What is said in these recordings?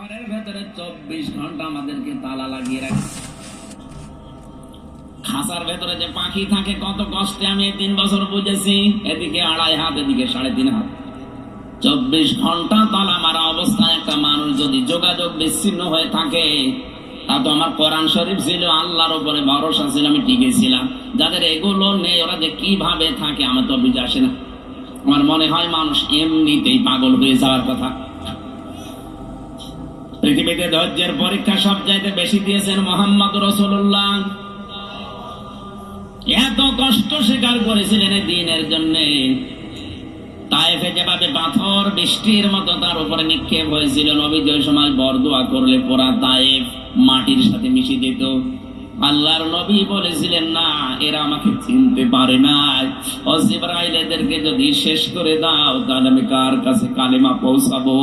ঘরের ভেতরে চব্বিশ ঘণ্টা আমাদেরকে তালা লাগিয়ে রাখে। খাসার ভেতরে যে পাখি থাকে, কত কষ্টে আমি তিন বছর বুঝেছি। এদিকে আড়াই হাত, এদিকে সাড়ে তিন হাত। চব্বিশ ঘণ্টা তালা মারা অবস্থায় একটা মানুষ যদি যোগাযোগ বিচ্ছিন্ন হয়ে থাকে, তা তো আমার কোরআন শরীফ ছিল, আল্লাহর উপরে ভরসা ছিল, আমি টিকেছিলাম যাদের এগুলো নেই, ওরা যে কীভাবে থাকে, আমার তো বুঝে আসে না। আমার মনে হয় মানুষ এমনিতেই পাগল হয়ে যাওয়ার কথা। পৃথিবীতে ধৈর্যের পরীক্ষা সব চাইতে বেশি দিয়েছেন মোহাম্মদ রসুল্লাহ এত কষ্ট স্বীকার করেছিলেন দিনের জন্য। তাইফে যেভাবে পাথর, বৃষ্টির মতো তার উপরে নিক্ষেপ হয়েছিল, নবী যে সময় বরদোয়া করলে পোড়া তাইফ মাটির সাথে মিশে দিত আল্লাহর নবী বলেছিলেন, না, এরা আমাকে চিনতে পারে না। এদেরকে যদি শেষ করে দাও, তাহলে আমি কার কাছে কালেমা পৌঁছাবো?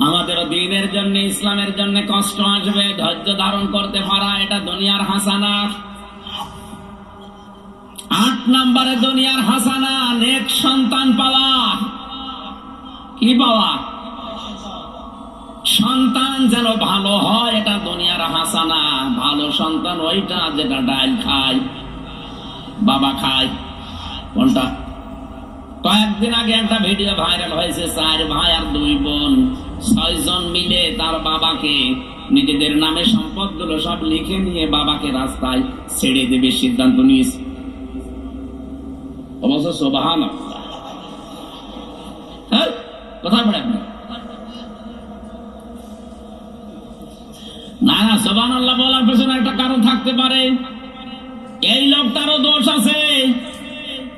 আমাদের দিনের জন্য, ইসলামের জন্য কষ্ট আসবে, ধৈর্য ধারণ করতে পারা, এটা দুনিয়ার হাসানা। আট নম্বরে দুনিয়ার হাসানা, নেক সন্তান পাওয়া। কি পাওয়া? সন্তান যেন ভালো হয়, এটা দুনিয়ার হাসানা। ভালো সন্তান ওইটা যেটা ডাল খায়, বাবা খায়। কোনটা? কয়েকদিন আগে একটা ভিডিও ভাইরাল হয়েছে, চার ভাই আর দুই বোন। ছয়জন মিলে তার বাবাকে নিজেদের নামে সম্পদগুলো সব লিখে নিয়ে বাবাকে রাস্তায় ছেড়ে দেবে সিদ্ধান্ত নিয়েছে। অবশ্য সোবাহান কোথায় পড়ে আপনি। না না সোবান আল্লাহ বলার পেছনে একটা কারণ থাকতে পারে। এই লোকটারও দোষ আছে।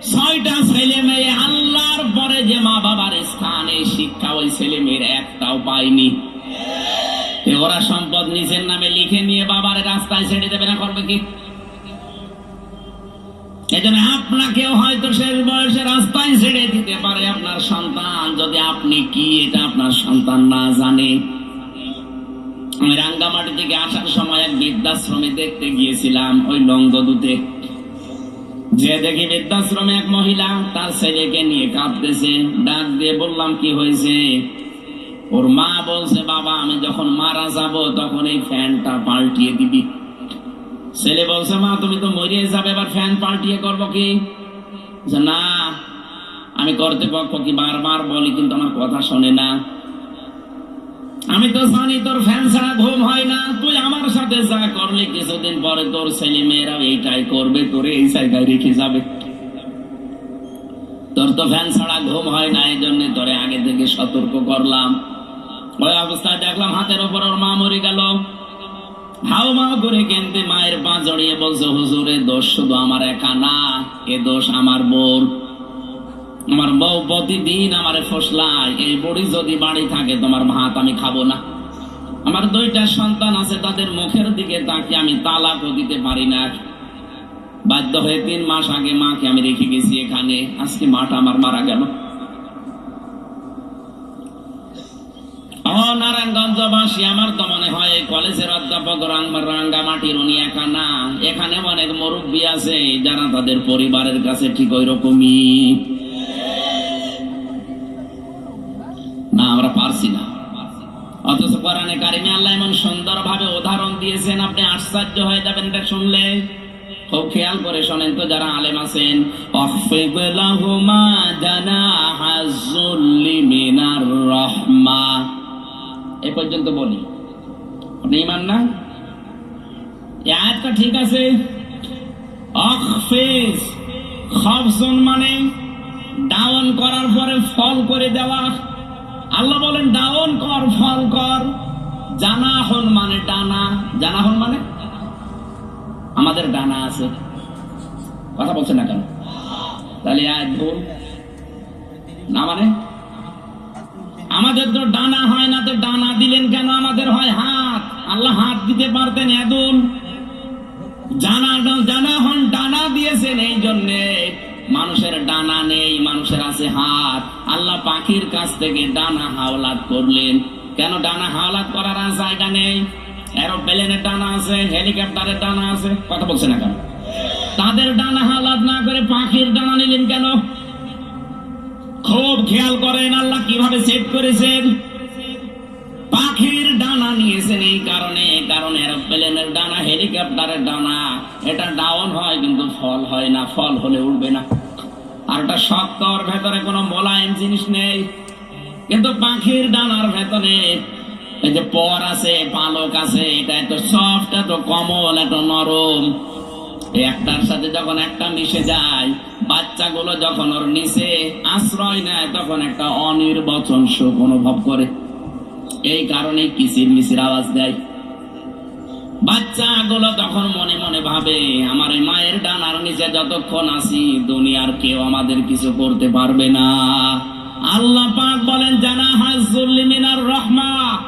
ছয়টা ছেলে মেয়ে আল্লাহর পরে যে মা বাবার স্থানে শিক্ষা ওই ছেলে মেয়ের একটাও পায়নি। ওরা সম্পদ নিজের নামে লিখে নিয়ে বাবার রাস্তায় ছেড়ে দেবে না, করবে কি? এজন্য আপনাকেও হয়তো শেষ বয়সে রাস্তায় ছেড়ে দিতে পারে আপনার সন্তান। যদি আপনি কি, এটা আপনার সন্তান না জানে। আমি রাঙ্গামাটি থেকে আসার সময় এক বৃদ্ধাশ্রমে দেখতে গিয়েছিলাম, ওই লঙ্গদুতে। যে দেখি বৃদ্ধাশ্রমে এক মহিলা, তার ছেলেকে নিয়ে কাঁদতেছে। ডাক দিয়ে বললাম, কি হয়েছে? ওর মা বলছে, বাবা, আমি যখন মারা যাব, তখন এই ফ্যানটা পাল্টিয়ে দিবি। ছেলে বলছে, মা, তুমি তো মরিয়ে যাবে, এবার ফ্যান পাল্টিয়ে করব কি? না, আমি কর্তৃপক্ষ কি বারবার বলি, কিন্তু আমার কথা শোনে না। আমি তো জানি তোর ফ্যান ছাড়া ঘুম হয় না। তুই আমার সাথে যা করলে, কিছুদিন পরে তোর ছেলে মেয়েরা এইটাই করবে, তোরে এই জায়গায় রেখে যাবে। তোর তো ফ্যান ছাড়া ঘুম হয় না এই জন্য তোরে আগে থেকে সতর্ক করলাম। ওই অবস্থায় দেখলাম হাতের ওপর ওর মা মরে গেল। হাও মাও করে কেনতে মায়ের পা জড়িয়ে বলছে, হুজুরে, দোষ শুধু আমার একা না, এ দোষ আমার বোর আমার বউ প্রতিদিন আমারে ফসলায়, এই বড়ি যদি বাড়ি থাকে তোমার ভাত আমি খাব না। আমার দুইটা সন্তান আছে, তাদের মুখের দিকে তাকে আমি তালাকও দিতে পারি না। বাধ্য হয়ে তিন মাস আগে মাকে আমি রেখে গেছি এখানে, আজকে মাটা আমার মারা গেল। নারায়ণগঞ্জবাসী, আমার তো মনে হয় কলেজের অধ্যাপক রাঙ্গা রাঙ্গামাটির উনি একা না। এখানে অনেক মুরব্বী আছে, যারা তাদের পরিবারের কাছে ঠিক ওই রকমই পারছি না। অথচ কোরআনে কারিমে আল্লাহ এমন সুন্দর ভাবে উদাহরণ দিয়েছেন, আপনি আশ্চর্য হয়ে যাবেন এটা শুনলে। খুব খেয়াল করে শোনেন তো যারা আলেম আছেন। লাহুমা মিনার রাহমা। এ পর্যন্ত বলি। আপনি ইমান না আয়াতটা ঠিক আছে? অখফিজ খফসন মানে ডাউন করার পরে ফল করে দেওয়া। আল্লাহ বলেন, ডাউন কর, ফল কর। জানাহন মানে ডানা জানাহন মানে? আমাদের ডানা আছে। কথা বলছেন না কেন? তাহলে না মানে? আমাদের তো ডানা হয় না, তো ডানা দিলেন কেন আমাদের হয় হাত? আল্লাহ হাত দিতে পারতেন এদুন। জানা জানা হন, ডানা দিয়েছেন, এই জন্যে মানুষের ডানা নেই, মানুষের আছে হাত। আল্লাহ পাখির কাছ থেকে ডানা হাওলাত করলেন। কেন ডানা হাওলাত করার আর জায়গা নেই? এরোপ্লেনের ডানা আছে হেলিকপ্টারের ডানা আছে, কথা বলছে না কেন? তাদের ডানা হাওলাত না করে পাখির ডানা নিলেন কেন? খুব খেয়াল করেন আল্লাহ কীভাবে সেট করেছেন। পাখির ডানা নিয়েছেন এই কারণে কারণ এরোপ্লেনের ডানা, হেলিকপ্টারের ডানা, এটা ডাউন হয় কিন্তু ফল হয় না, ফল হলে উঠবে না। আর ওটা শক্ত ওর ভেতরে কোনো মোলায়েম জিনিস নেই। কিন্তু পাখির ডানার ভেতরে এই যে পর আছে, পালক আছে, এটা এত সফট এত কমল, এত নরম। একটার সাথে যখন একটা মিশে যায়, বাচ্চাগুলো যখন ওর নিচে আশ্রয় নেয়, তখন একটা অনির্বচন সুখ অনুভব করে। এই কারণে কিসির মিসির আওয়াজ দেয়। বাচ্চাগুলো তখন মনে মনে ভাবে, আমার মায়ের ডানার নিচে যতক্ষণ আছি, দুনিয়ার কেউ আমাদের কিছু করতে পারবে না। আল্লাহ পাক বলেন, জানা হাজুল্লিমিনার রহমা।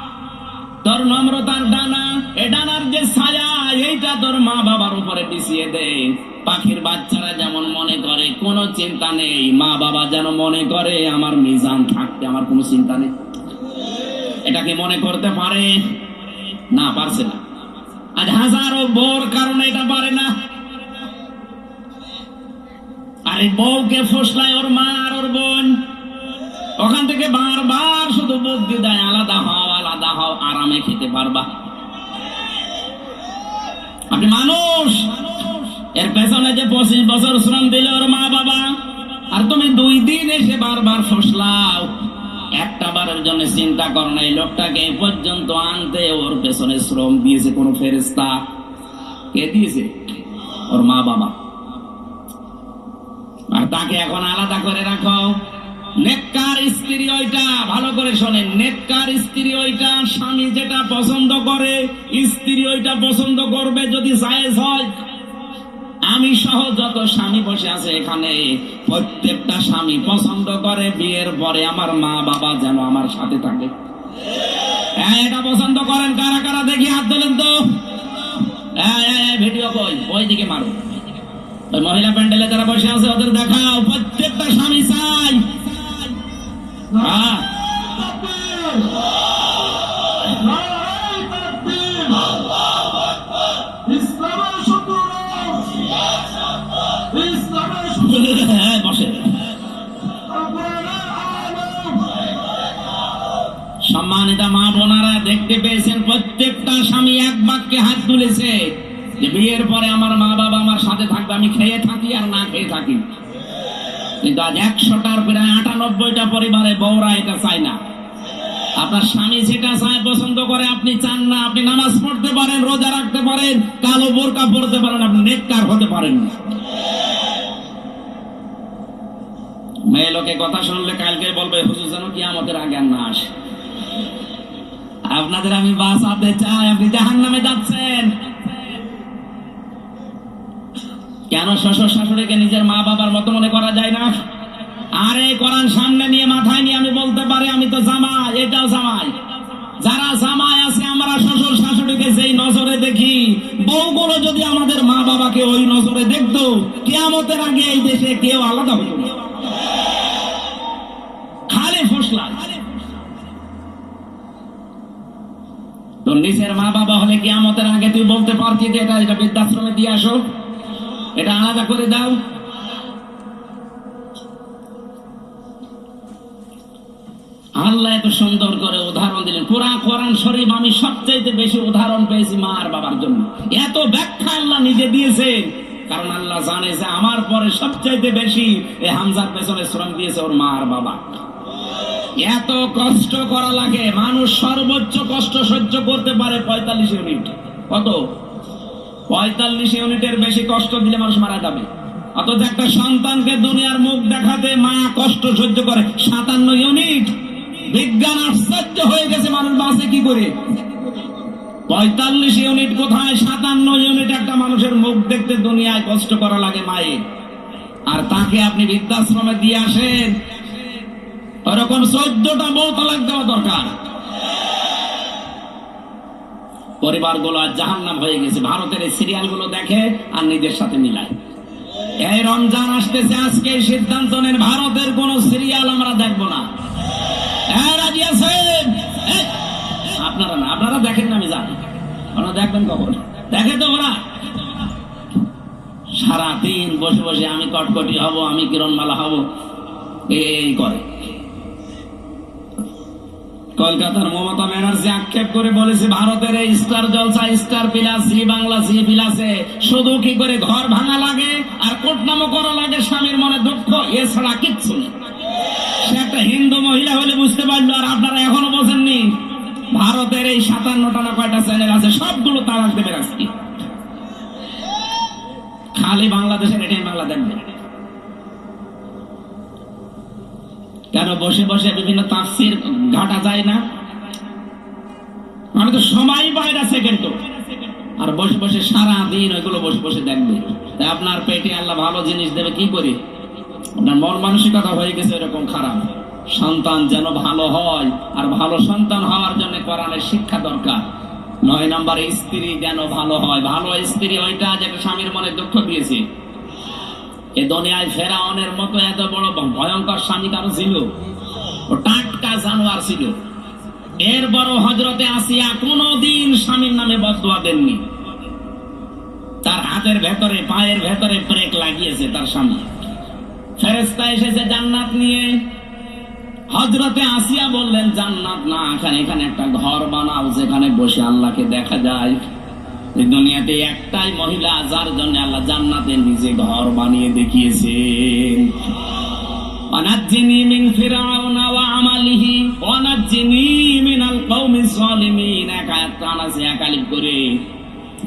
তোর নম্রতার ডানা, এ ডানার যে ছায়া, এইটা তোর মা বাবার উপরে পিছিয়ে দে। পাখির বাচ্চারা যেমন মনে করে, কোনো চিন্তা নেই। মা বাবা যেন মনে করে, আমার মিজান থাকতে আমার কোনো চিন্তা নেই। এটা কি মনে করতে পারে? না, পারছে না। আজ হাজারো বোর কারণে এটা পারে না। আরে বউকে ফসলায় ওর মা আর ওর বোন। ওখান থেকে বারবার শুধু বুদ্ধি দেয়, আলাদা হও আলাদা হও, আরামে খেতে পারবা। আপনি মানুষ, এর পেছনে যে পঁচিশ বছর শ্রম দিলে ওর মা বাবা, আর তুমি দুই দিন এসে বারবার ফসলাও। একটা বারের জন্য চিন্তা করো না, এই লোকটাকে এ পর্যন্ত আনতে ওর পেছনে শ্রম দিয়েছে কোন ফেরেস্তা কে দিয়েছে? ওর মা বাবা। আর তাকে এখন আলাদা করে রাখো। নেককার স্ত্রী ওইটা, ভালো করে শোনেন, নেককার স্ত্রী ওইটা, স্বামী যেটা পছন্দ করে, স্ত্রী ওইটা পছন্দ করবে, যদি জায়েজ হয় আমি সহ যত স্বামী বসে আছে এখানে প্রত্যেকটা স্বামী পছন্দ করে বিয়ের পরে আমার মা বাবা যেন আমার সাথে থাকে। হ্যাঁ, এটা পছন্দ করেন কারা কারা? দেখি হাত তোলেন তো। হ্যাঁ, হ্যাঁ, ভিডিও কই ওই দিকে মারো। ওই মহিলা প্যান্ডেলে যারা বসে আছে ওদের দেখাও প্রত্যেকটা স্বামী চাই। হ্যাঁ। দেখতে পেয়েছেন প্রত্যেকটা স্বামী এক বাক্যে হাত তুলেছে যে বিয়ের পরে আমার মা বাবা আমার সাথে থাকবে, আমি খেয়ে থাকি আর না খেয়ে থাকি। কিন্তু আজ একশোটার প্রায় আটানব্বইটা পরিবারে বউরা এটা চায় না। আপনার স্বামী যেটা চায়, পছন্দ করে, আপনি চান না, আপনি নামাজ পড়তে পারেন, রোজা রাখতে পারেন, কালো বোরকা পড়তে পারেন, আপনি নেককার হতে পারেন মেয়ে লোকে কথা শুনলে কালকে বলবে, হুজুর যেন কি আমাদের আগে না আসে। আপনাদের আমি বাঁচাতে চাই, আপনি জাহান নামে যাচ্ছেন। কেন শ্বশুর শাশুড়িকে নিজের মা বাবার মতো মনে করা যায় না? আরে, কোরআন সামনে নিয়ে, মাথায় নিয়ে আমি বলতে পারি, আমি তো জামাই, এটাও জামাই। যারা জামাই আছে, আমরা শ্বশুর শাশুড়িকে যেই নজরে দেখি, বউগুলো যদি আমাদের মা বাবাকে ওই নজরে দেখতো, কেয়ামতের আগে এই দেশে কেউ আলাদা হতো খালে ফসলা। নিজের মা বাবা হলে কেয়ামতের আগে তুই বলতে পারতি যে এটা এটা বৃদ্ধাশ্রমে দিয়ে আসো। এটা আলাদা করে দাও। আল্লাহ এত সুন্দর করে উদাহরণ দিলেন। কোরআন কোরআন শরীফ আমি সবচাইতে বেশি উদাহরণ পেয়েছি মা আর বাবার জন্য। এত ব্যাখ্যা আল্লাহ নিজে দিয়েছে। কারণ আল্লাহ জানে যে আমার পরে সবচাইতে বেশি এই হামজার পেছনে শ্রম দিয়েছে ওর মা আর বাবা। এত কষ্ট করা লাগে। মানুষ সর্বোচ্চ কষ্ট সহ্য করতে পারে পঁয়তাল্লিশ ইউনিট। কত? পঁয়তাল্লিশ ইউনিটের বেশি কষ্ট দিলে মানুষ মারা যাবে। অথচ একটা সন্তানকে দুনিয়ার মুখ দেখাতে মা কষ্ট সহ্য করে। সাতান্ন ইউনিট। বিজ্ঞান আশ্চর্য হয়ে গেছে মানুষ বাঁচে কি করে? পঁয়তাল্লিশ ইউনিট কোথায়? সাতান্ন ইউনিট একটা মানুষের মুখ দেখতে দুনিয়ায় কষ্ট করা লাগে মায়ের আর তাকে আপনি বৃদ্ধাশ্রমে দিয়ে আসেন। ওরকম চোদ্দটা বউ তালাক দেওয়া দরকার। পরিবারগুলো আর জাহান্নাম হয়ে গেছে। ভারতের এই সিরিয়ালগুলো দেখে আর নিজের সাথে মিলায়। এই রমজান আসতেছে, আজকে সিদ্ধান্ত নেন, ভারতের কোন সিরিয়াল আমরা দেখব না। আপনারা না, আপনারা দেখেন না আমি জানি। আপনারা দেখবেন কখন? দেখে তো ওরা। সারা দিন বসে বসে আমি কটকটি হব, আমি কিরণমালা হব। এই, করে। কলকাতার মমতা ব্যানার্জি আক্ষেপ করে বলেছে, ভারতের এই Star Jalsha, Star Plus Zee Bangla Zee প্লাসে শুধু কি করে ঘর ভাঙা লাগে আর কোটনামো করা লাগে স্বামীর মনে দুঃখ? এছাড়া কিচ্ছু নেই। সে একটা হিন্দু মহিলা হলে বুঝতে পারল, আর আপনারা এখনও বোঝেননি, ভারতের এই সাতান্নটা না কয়টা চ্যানেল আছে, সবগুলো তালাক দেবে আজকে খালি বাংলাদেশের এটাই বাংলা দেখবে কেন বসে বসে বিভিন্ন তাফসির ঘাটা যায় না? আমি তো সময় পাই না সেকেন্ড আর বসে বসে সারা দিন ওইগুলো বসে বসে দেখবে। আপনার পেটে আল্লাহ ভালো জিনিস দেবে কি করে? আপনার মন মানসিকতা হয়ে গেছে এরকম খারাপ। সন্তান যেন ভালো হয়, আর ভালো সন্তান হওয়ার জন্য কোরআনের শিক্ষা দরকার। নয় নম্বরে স্ত্রী যেন ভালো হয়। ভালো স্ত্রী ওইটা যেটা স্বামীর মনে দুঃখ দিয়েছে। এ দুনিয়ায় ফেরাউনের মতো এত বড় ভয়ঙ্কর স্বামী কারও ছিল? টাটকা জানোয়ার ছিল। এর বড় হজরতে আসিয়া কোনদিন স্বামীর নামে বদুয়া দেননি। তার হাতের ভেতরে, পায়ের ভেতরে ব্রেক লাগিয়েছে তার স্বামী। ফেরেস্তা এসেছে জান্নাত নিয়ে। হজরতে আসিয়া বললেন, জান্নাত না, এখানে এখানে একটা ঘর বানাও যেখানে বসে আল্লাহকে দেখা যায়। এই দুনিয়াতে একটাই মহিলা, যার জন্য আল্লাহ জান্নাতে নিজে ঘর বানিয়ে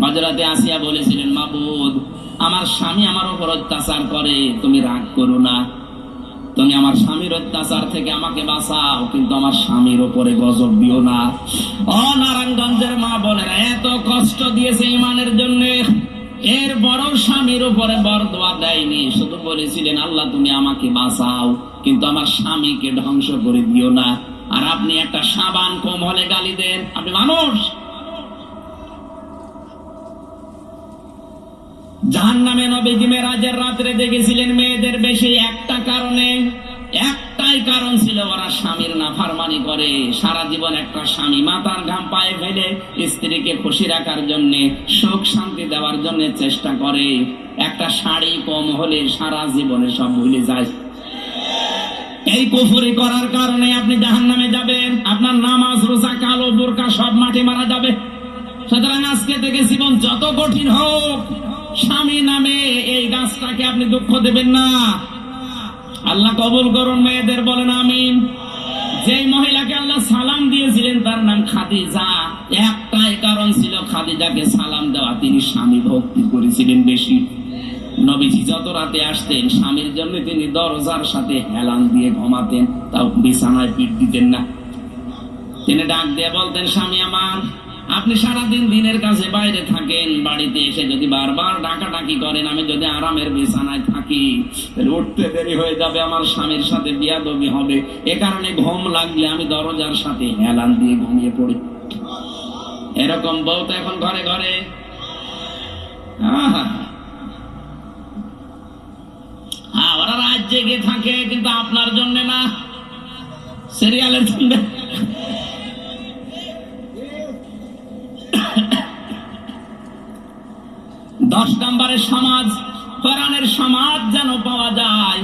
হযরতে আসিয়া বলেছিলেন আমার স্বামী আমার উপর অত্যাচার করে, তুমি রাগ করো না। তুমি আমার স্বামীর অত্যাচার থেকে আমাকে বাঁচাও, কিন্তু আমার স্বামীর উপরে গজব দিও না। ও নারায়ণগঞ্জের মা বোনের, এত কষ্ট দিয়েছে ইমানের জন্য। এর বড় স্বামীর উপরে বরদোয়া দেয়নি। শুধু বলেছিলেন, আল্লাহ, তুমি আমাকে বাঁচাও, কিন্তু আমার স্বামীকে ধ্বংস করে দিও না। আর আপনি একটা সাবান কম হলে গালি দেন। আপনি মানুষ। জাহান নামে নবীজি মেরাজের রাত্রে দেখেছিলেন মেয়েদের বেশি একটা কারণে, একটাই কারণ ছিল ওরা স্বামীর নাফারমানি করে। সারা জীবন একটা স্বামী মাথার ঘাম পায়ে ফেলে স্ত্রীকে খুশি রাখার জন্য, সুখ শান্তি দেওয়ার জন্য চেষ্টা করে। একটা শাড়ি কম হলে সারা জীবনে সব ভুলে যায়। এই কুফরি করার কারণে আপনি জাহান নামে যাবেন, আপনার নামাজ, রোজা, কালো বোরকা সব মাঠে মারা যাবে। সুতরাং আজকে থেকে জীবন যত কঠিন হোক স্বামী নামে এই গাছটাকে আপনি দুঃখ দেবেন না। আল্লাহ কবুল করুন, মেয়েদের বলেন আমিন। যেই মহিলাকে আল্লাহ সালাম দিয়েছিলেন, তার নাম খাদিজা। একটাই কারণ ছিল খাদিজাকে সালাম দেওয়া। তিনি স্বামী ভক্তি করেছিলেন বেশি। নবীজি যত রাতে আসতেন, স্বামীর জন্য তিনি দরজার সাথে হেলান দিয়ে ঘুমাতেন। তাও বিছানায় পিঠ দিতেন না। তিনি ডাক দিয়ে বলতেন, স্বামী আমার আপনি সারাদিন দিনের কাছে বাইরে থাকেন, বাড়িতে এসে যদি বারবার ডাকাডাকি করেন, আমি যদি আরামের বিছানায় থাকি উঠতে দেরি হয়ে যাবে, আমার স্বামীর সাথে বিয়াদবি হবে। এ কারণে ঘুম লাগলে আমি দরজার সাথে হেলান দিয়ে ঘুমিয়ে পড়ি। এরকম বউ তো এখন ঘরে ঘরে। ওরা রাত জেগে থাকে, কিন্তু আপনার জন্য না। সিরিয়ালের জন্য নম্বরের সমাজ, কোরআনের সমাজ যেন পাওয়া যায়।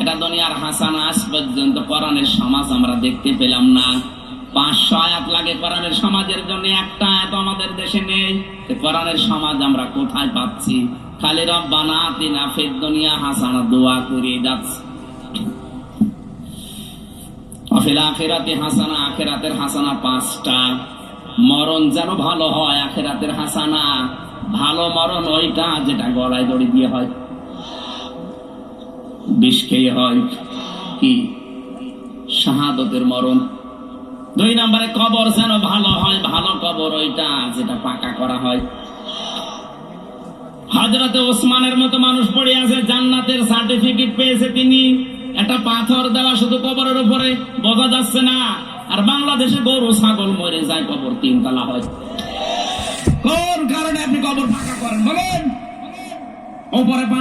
এটা দুনিয়ার হাসানা আজ পর্যন্ত কোরআনের সমাজ আমরা দেখতে পেলাম না। পাঁচশো আয়াত লাগে কোরআনের সমাজের জন্য, একটা আয়াত আমাদের দেশে নেই। কোরআনের সমাজ আমরা কোথায় পাচ্ছি? খালি তিনা ফের দুনিয়া দোয়া যাচ্ছে আখেরাতে হাসানা, আখেরাতের হাসানা পাঁচটা। মরণ যেন ভালো হয়, আখেরাতের হাসানা। ভালো মরণ ওইটা যেটা গলায় দড়ি দিয়ে হয়। বিষ খেয়ে হয় কি? শাহাদতের মরণ। দুই নম্বরে কবর যেন ভালো হয়, ভালো কবর ওইটা যেটা পাকা করা হয়। হজরতে ওসমানের মতো মানুষ পড়ে আছে, জান্নাতের সার্টিফিকেট পেয়েছে তিনি। একটা পাথর দেওয়া শুধু কবরের উপরে, বোঝা যাচ্ছে না। আর বাংলাদেশে গরু, ছাগল মরে যায়, কবর তিনতলা হয়। কোন কারণে আপনি কবর ফাঁকা করেন? বলেন। ওপরে